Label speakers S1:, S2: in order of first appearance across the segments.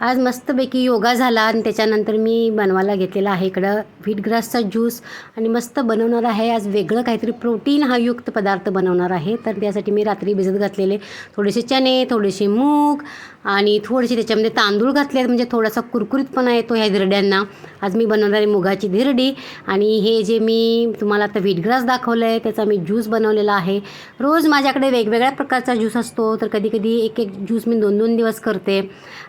S1: आज मस्तपैकी योगा झाला आणि त्याच्यानंतर मी बनवायला घेतलेला आहे इकडं व्हीटग्रासचा ज्यूस आणि मस्त बनवणार आहे. आज वेगळं काहीतरी प्रोटीन हा युक्त पदार्थ बनवणार आहे. तर त्यासाठी मी रात्री भिजत घातलेले थोडेसे चणे थोडेसे मूग आणि थोडेसे त्याच्यामध्ये तांदूळ घातले म्हणजे थोडासा कुरकुरीतपणा येतो ह्या धिरड्यांना. आज मी बनवणार आहे मुगाची धिरडी आणि हे जे मी तुम्हाला आता व्हीटग्रास दाखवलं आहे त्याचा मी ज्यूस बनवलेला आहे. रोज माझ्याकडे वेगवेगळ्या प्रकारचा ज्यूस असतो. तर कधी कधी एक एक ज्यूस मी दोन दोन दिवस करते.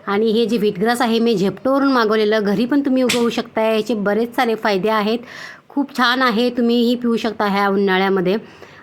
S1: आणि हे जे व्हीटग्रास आहे. मी झेप्टोवरून मागवलेलं. घरी पण तुम्ही उगवू शकता याचे बरेच सारे फायदे आहेत. खूप छान आहे. तुम्हीही पिऊ शकता ह्या उन्हाळ्यामध्ये.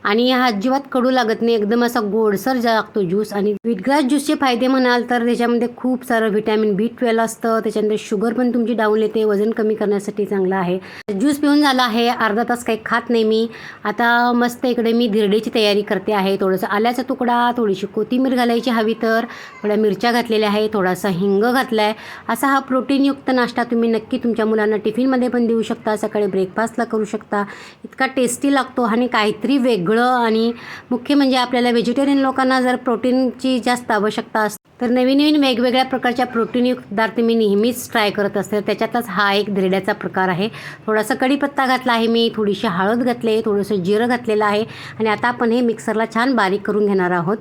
S1: आणि हा अजिबात कडू लागत नाही. एकदम असा गोडसर लागतो ज्यूस आणि व्हीटग्रास ज्यूसचे फायदे म्हणाल तर त्याच्यामध्ये खूप सारं व्हिटॅमिन बी ट्वेल्व असतं. त्याच्यानंतर शुगर पण तुमची डाऊन येते. वजन कमी करण्यासाठी चांगलं आहे. ज्यूस पिऊन झाला आहे. अर्धा तास काही खात नाही मी. आता मस्त इकडे मी धिरडेची तयारी करते आहे. थोडंसं आल्याचा तुकडा थोडीशी कोथिंबीर घालायची हवी तर थोड्या मिरच्या घातलेल्या आहे थोडासा हिंग घातला आहे असा हा प्रोटीनयुक्त नाश्ता तुम्ही नक्की तुमच्या मुलांना टिफिनमध्ये पण देऊ शकता. सकाळी ब्रेकफास्टला करू शकता. इतका टेस्टी लागतो आणि काहीतरी वेगळं आणि मुख्य म्हणजे आपल्याला व्हेजिटेरियन लोकांना जर प्रोटीनची जास्त आवश्यकता असते तर नवीन नवीन वेगवेगळ्या प्रकारच्या प्रोटीनयुक्त पदार्थ मी नेहमीच ट्राय करत असते. त्याच्यातच हा एक धिरड्याचा प्रकार आहे. थोडासा कढीपत्ता घातला आहे मी थोडीशी हळद घातली थोडंसं जिरं घातलेलं आहे आणि आता आपण हे मिक्सरला छान बारीक करून घेणार आहोत.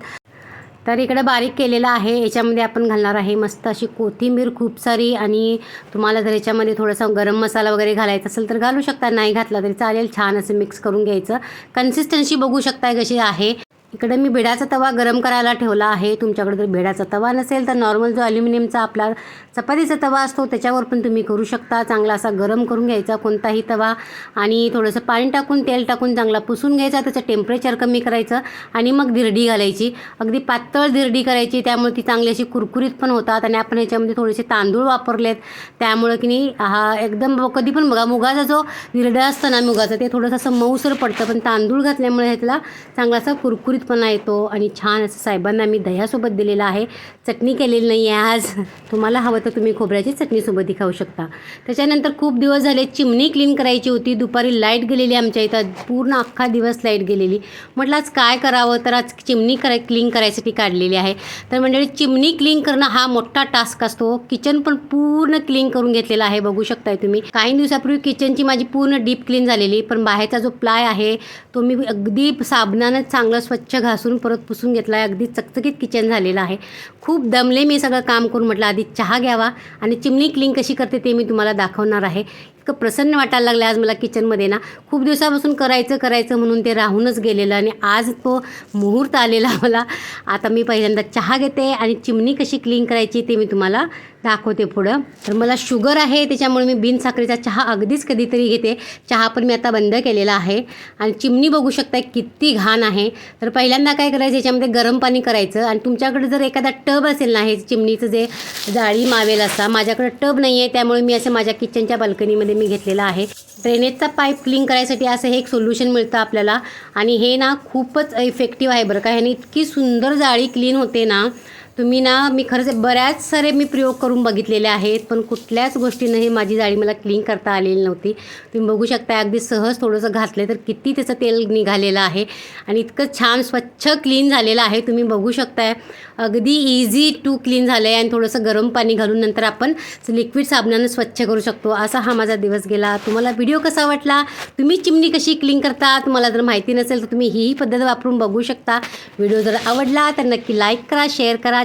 S1: तर इकडे बारीक केलेलं आहे. याच्यामध्ये आपण घालणार आहे मस्त अशी कोथिंबीर खूप सारी आणि तुम्हाला जर याच्यामध्ये थोडासा गरम मसाला वगैरे घालायचा असेल तर घालू शकता. नाही घातला तरी चालेल. छान असं मिक्स करून घ्यायचं. कन्सिस्टन्सी बघू शकताय कशी आहे. इकडे मी भिडाचा तवा गरम करायला ठेवला आहे. तुमच्याकडे जर भिडाचा तवा नसेल तर नॉर्मल जो अल्युमिनियमचा आपला चपातीचा तवा असतो त्याच्यावर पण तुम्ही करू शकता. चांगला असा गरम करून घ्यायचा कोणताही तवा आणि थोडंसं पाणी टाकून तेल टाकून चांगला पुसून घ्यायचा. त्याचं टेम्परेचर कमी करायचं आणि मग धिरडी घालायची. अगदी पातळ धिरडी करायची त्यामुळे ती चांगली अशी कुरकुरीत पण होतात आणि आपण याच्यामध्ये थोडेसे तांदूळ वापरलेत. त्यामुळं की नाही हा एकदम कधी पण बघा मुगाचा जो धिरडा असतं ना मुगाचं ते थोडंसं असं मऊसर पडतं. पण तांदूळ घातल्यामुळे ह्यातला चांगला असा कुरकुरीतपणा येतो आणि छान असं साहेबांना मी दह्यासोबत दिलेलं आहे. चटणी केलेली नाही आहे आज. तुम्हाला हवं तर तुम्ही खोबऱ्याची चटणीसोबतही खाऊ शकता. त्याच्यानंतर खूप दिवस झाले चिमणी क्लीन करायची होती. दुपारी लाइट गेलेली आमच्या इथं. पूर्ण अख्खा दिवस लाइट गेलेली. म्हटलं आज काय करावं? तर आज चिमणी कराय क्लीन करायसाठी काढलेली आहे. तर मंडळी चिमणी क्लीन करणं हा मोठा टास्क असतो. किचन पण पूर्ण क्लीन करून घेतलेला आहे. बघू शकताय तुम्ही. काही दिवसापूर्वी किचनची माझी पूर्ण डीप क्लीन झालेली. पण बाहेरचा जो प्लाय आहे तो मी अगदी साबणानं चांगलं स्वच्छ घासून परत पुसून घेतला आहे अगदी चकचकीत किचन झालेलं आहे. खूप दमले मी सगळं काम करून म्हटलं आधी चहा घ्यावा आणि चिमणी क्लिंग कशी करते ते मी तुम्हाला दाखवणार आहे. इतकं प्रसन्न वाटायला लागलं आज मला किचनमध्ये ना. खूप दिवसापासून करायचं करायचं म्हणून ते राहूनच गेलेलं आणि आज तो मुहूर्त आलेला मला. आता मी पहिल्यांदा चहा घेते आणि चिमणी कशी क्लीन करायची ते मी तुम्हाला दाखवते पुढं. तर मला शुगर आहे त्याच्यामुळे मी बिनसाखरेचा चहा अगदीच कधीतरी घेते. चहा पण मी आता बंद केलेला आहे. आणि चिमणी बघू शकता किती घाण आहे. तर पहिल्यांदा काय करायचं याच्यामध्ये गरम पाणी करायचं. आणि तुमच्याकडे जर एखादा टब असेल ना हे चिमणीचं जे जाळी मावेल असा माझ्याकडे टब नाही आहे त्यामुळे मी असं माझ्या किचनच्या बाल्कनीमध्ये मी घेतलेला आहे. ड्रेनेजचा पाईप क्लीन करायसाठी असं हे एक सोल्युशन मिळतं आपल्याला. आणि हे ना खूपच इफेक्टिव्ह आहे बरं का. ह्याने इतकी सुंदर जाळी क्लीन होते ना. तुम्ही ना मी खरंच बऱ्याच सारे मी प्रयोग करून बघितलेले आहेत पण कुठल्याच गोष्टीनं हे माझी जाळी मला क्लीन करता आलेली नव्हती. तुम्ही बघू शकता अगदी सहज थोडंसं घातलं तर किती त्याचं तेल निघालेलं आहे आणि इतकं छान स्वच्छ क्लीन झालेलं आहे. तुम्ही बघू शकताय अगदी इझी टू क्लीन झालं आहे आणि थोडंसं गरम पाणी घालून नंतर आपण लिक्विड साबणानं स्वच्छ करू शकतो. असा हा माझा दिवस गेला. तुम्हाला व्हिडिओ कसा वाटला? तुम्ही चिमणी कशी क्लीन करता तुम्हाला जर माहिती नसेल तर तुम्ही हीही पद्धत वापरून बघू शकता. व्हिडिओ जर आवडला तर नक्की लाईक करा शेअर करा.